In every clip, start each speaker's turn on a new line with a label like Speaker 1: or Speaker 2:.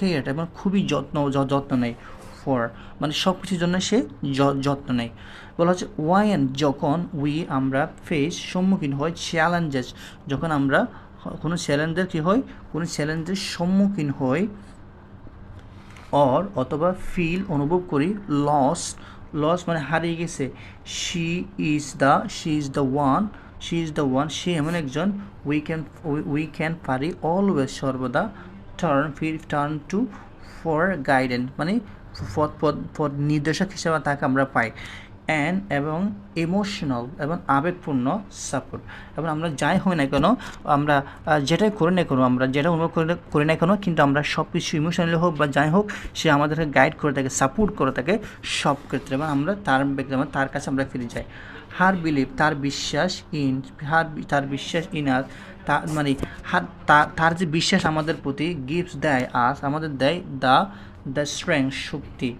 Speaker 1: Care এবং খুবই যত্ন যত্ন নেয় ফর মানে সব কিছুর জন্য সে যত্ন নেয়। বলা হচ্ছে ওয়াইন যখন উই আমরা ফেস সম্মুখীন হয় চ্যালেঞ্জেস যখন আমরা কোনো চ্যালেঞ্জের কী হয় কোনো চ্যালেঞ্জের সম্মুখীন হই অর অথবা ফিল অনুভব করি লস লস মানে হারিয়ে গেছে। She is the she is the one she is the one সে এমন একজন উই ক্যান উই ক্যান পারি অলওয়েজ সর্বদা turn for turn to for guidance মানে পথ পথ পথ নির্দেশক হিসেবে তাকে আমরা পাই। অ্যান্ড এবং ইমোশনাল এবং আবেগপূর্ণ সাপোর্ট এবং আমরা যাই হই না কেন, আমরা যেটাই করি না কেন, আমরা যেটা অনুভব করি না- কেন, কিন্তু আমরা সব কিছু ইমোশনালি হোক বা যাই হোক, সে আমাদেরকে গাইড করে থাকে সাপোর্ট করে থাকে সব ক্ষেত্রে এবং আমরা তার ব্যক্তি- তার কাছে আমরা ফিরে যাই। হার বিলিভ তার বিশ্বাস ইন হার, তার বিশ্বাস ইন আর তার মানে তা- তার যে বিশ্বাস আমাদের প্রতি গিফটস দেয় আস আমাদের দেয় দ্য দ্য স্ট্রেংথ শক্তি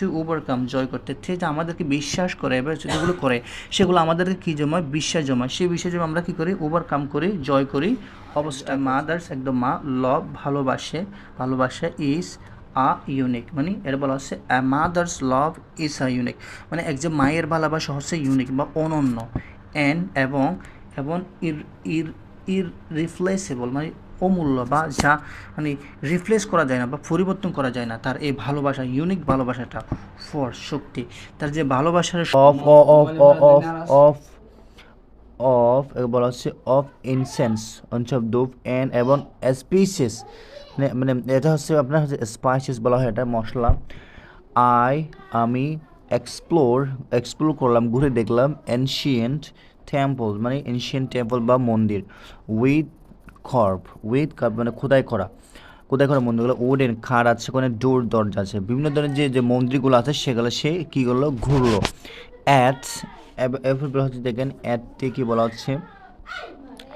Speaker 1: টু ওভারকাম জয় করতে। সে যে আমাদেরকে বিশ্বাস করে এবার যেগুলো করে সেগুলো আমাদেরকে কী জমায়? বিশ্বাস জমায়। সেই বিশ্বাস জমা আমরা কী করি? ওভারকাম করি জয় করি। অবস্থা মাদার্স একদম মা লভ ভালোবাসে। ভালোবাসা ইজ আ ইউনিক মানে এর বলা হচ্ছে a mother's love is a unique মানে একজন মায়ের ভালোবাসা হচ্ছে ইউনিক বা অনন্য। অ্যান্ড এবং এবং ইর ইর ইর রিপ্লেসেবল মানে অমূল্য বা যা মানে রিপ্লেস করা যায় না বা পরিবর্তন করা যায় না তার এই ভালোবাসা ইউনিক ভালোবাসাটা ফর শক্তি। তার যে ভালোবাসার
Speaker 2: of of of of of বলা হচ্ছে অফ ইনসেন্স অঞ্চল ধূপ অ্যান্ড এবং স্পিসিস মানে মানে এটা হচ্ছে আপনার হচ্ছে স্পাইসিস বলা হয় এটা মশলা। আই আমি এক্সপ্লোর এক্সপ্লোর করলাম ঘুরে দেখলাম এনশিয়েন্ট টেম্পল মানে এনশিয়েন্ট টেম্পল বা মন্দির উইথ খর্ব উইথ কার্ভ মানে খোদাই করা কোথায় করে মন্দিরগুলো ওডেন খাট আছে ওখানে ডোর দরজা আছে, বিভিন্ন ধরনের যে যে মন্দিরগুলো আছে, সেগুলো সে কী করল? ঘুরলো। অ্যাট এরপর হচ্ছে, দেখেন অ্যাটটি কী বলা হচ্ছে?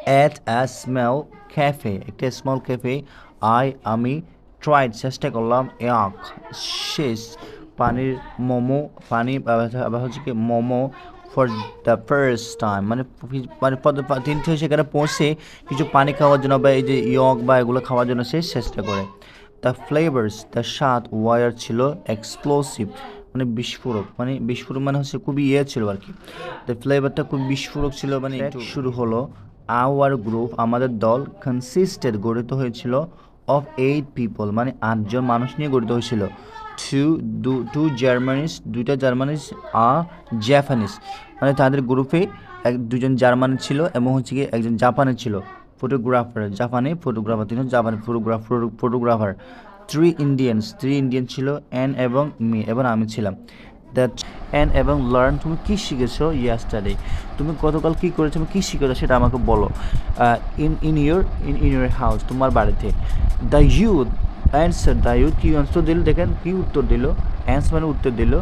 Speaker 2: অ্যাট আ স্মেল ক্যাফে একটা স্মল ক্যাফে আই আমি ট্রাইড চেষ্টা করলাম এক শেষ, পানির মোমো, পানি হচ্ছে কি, momo for the first time মানে মানে তিন থেকে সেখানে পৌঁছে কিছু পানি খাওয়ার জন্য বা এই যে ইয়ক বা এগুলো খাওয়ার জন্য সে চেষ্টা করে। দ্য ফ্লেভার্স দ্য স্বাদ ওয়ার ছিল এক্সপ্লোসিভ মানে বিস্ফোরক। মানে বিস্ফোরক মানে হচ্ছে খুবই ইয়ে ছিল আর কি। দ্য ফ্লেভারটা খুব বিস্ফোরক ছিল মানে শুরু হলো। আওয়ার গ্রুপ আমাদের দল কনসিস্টেড গঠিত হয়েছিল অফ এইট পিপল মানে আটজন মানুষ নিয়ে গঠিত হয়েছিল। টু দু টু জার্মানিস দুইটা জার্মানিস আ জাপানিস মানে তাদের গ্রুপে এক, দুজন জার্মানি ছিল এবং হচ্ছে কি একজন জাপানি ছিল। ফটোগ্রাফার জাপানি ফটোগ্রাফার তিনি জাপানি photographer photographer three Indians three Indian ছিল অ্যান এবং মি এবং আমি ছিলাম। দ্যাট অ্যান এবং লার্ন তুমি কী শিখেছো ইয়াস্টারডে তুমি গতকাল কী করেছ, তুমি কী শিখেছো সেটা আমাকে বলো। In in your in in your house তোমার বাড়িতে। The youth answer the youth কী উত্তর দিল দেখেন কী উত্তর দিল অ্যান্সার মানে উত্তর দিল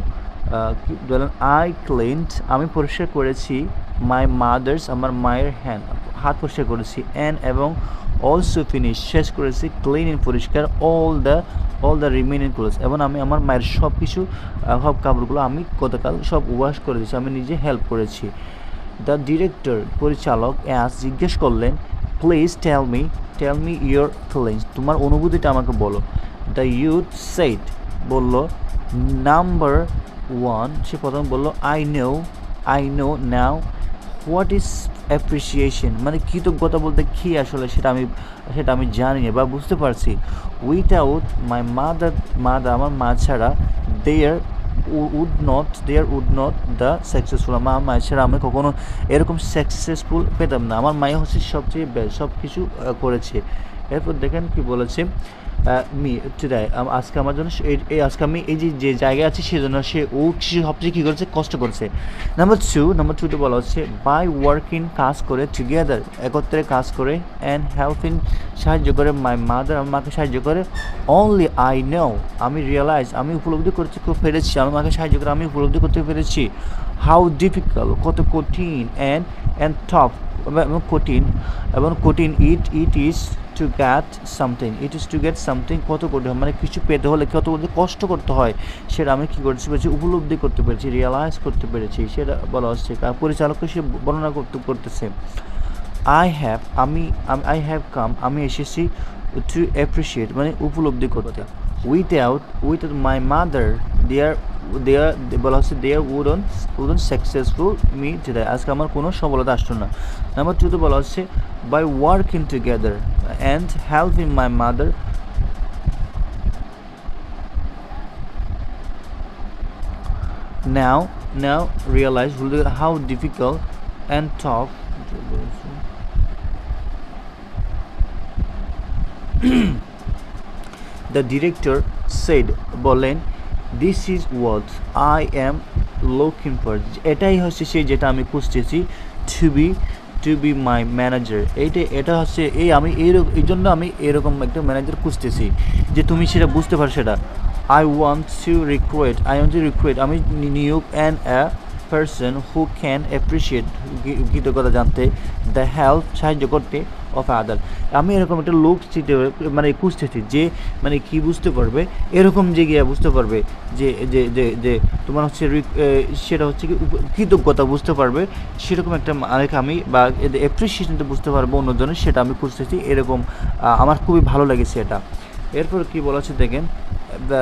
Speaker 2: বলেন আই ক্লিনড আমি পরিষ্কার করেছি মাই মাদার্স আমার মায়ের হ্যান্ড হাত পরিষ্কার করেছি অ্যান্ড এবং অলসো ফিনিশ শেষ করেছি ক্লিন ইন পরিষ্কার all the all the remaining clothes এবং আমি আমার মায়ের সব কিছু সব কাপড়গুলো আমি গতকাল সব ওয়াশ করে দিয়েছি, আমি নিজে হেল্প করেছি। দ্য ডিরেক্টর পরিচালক অ্যাস জিজ্ঞেস করলেন please tell me tell me your feelings তোমার অনুভূতিটা আমাকে বলো। দ্য ইউথ সেট বলল নাম্বার ওয়ান সে প্রথম বলল I know I know now what is appreciation মানে কৃতজ্ঞতা বলতে কী আসলে সেটা আমি সেটা আমি জানি না বা বুঝতে পারছি। উইথাউট মাই মাদার মাদার আমার মা ছাড়া there would not there would not the successful আমার মায়ের ছাড়া আমি কখনো এরকম সাকসেসফুল পেতাম না। আমার মাই হচ্ছে সবচেয়ে সব কিছু করেছে। এরপর দেখেন কি বলেছে মি টুডে আজকে আমার জন্য এই- আজকে আমি এই যে যে জায়গায় আছি সেজন্য সে ও সবচেয়ে কী করেছে? কষ্ট করেছে। নাম্বার টু নাম্বার টুতে বলা হচ্ছে বাই ওয়ার্কিং কাজ করে টুগেদার একত্রে কাজ করে অ্যান্ড হেল্পিং সাহায্য করে মাই মাদার আমার মাকে সাহায্য করে। অনলি আই নো আমি রিয়েলাইজ আমি উপলব্ধি করতে পেরেছি আমার মাকে সাহায্য করে, আমি উপলব্ধি করতে পেরেছি। হাউ ডিফিকাল্ট কত কঠিন অ্যান্ড অ্যান্ড টফ এবং কঠিন এবং কঠিন it it is to get something it is to get something কত করতে হয়? মানে কিছু পেতে হলে কত করতে, কষ্ট করতে হয়? সেটা আমি কী করতে পেরেছি উপলব্ধি করতে পেরেছি রিয়েলাইজ করতে পেরেছি। সেটা বলা হচ্ছে কার পরিচালককে সে বর্ণনা করতে, করতেছে। আই হ্যাভ আমি আই হ্যাভ কাম আমি এসেছি টু অ্যাপ্রিসিয়েট মানে উপলব্ধি করতে। Without with my mother there there বলা হচ্ছে there wouldn't wouldn't successful me today আজকে আমার কোনো সফলতা আসতো না। নাম্বার টুতে বলা হচ্ছে by working together and helping my mother now now realize how difficult and tough the director said, বলেন this is what I am looking for এটাই হচ্ছে সেই যেটা আমি খুঁজতেছি to be to be my manager এইটা, এটা হচ্ছে এই আমি এইরকম এই জন্য আমি এরকম একটা ম্যানেজার খুঁজতেছি, যে তুমি সেটা বুঝতে পারো সেটা। I want to recruit I want to recruit আমি নিয়োগ and a person who can appreciate কৃতজ্ঞতা জানতে দ্য হেল্প সাহায্য করতে অফ আদার আমি এরকম একটা লোক মানে খুঁজতেছি যে মানে কি বুঝতে পারবে? এরকম যে গিয়ে বুঝতে পারবে যে যে যে যে তোমার হচ্ছে সেটা হচ্ছে কি কৃতজ্ঞতা বুঝতে পারবে। সেরকম একটা মালিক আমি বা অ্যাপ্রিসিয়েশনটা বুঝতে পারব অন্যজনের সেটা আমি খুঁজতেছি। এরকম আমার খুবই ভালো লেগেছে এটা। এরপর কি বলা হচ্ছে দেখেন দ্য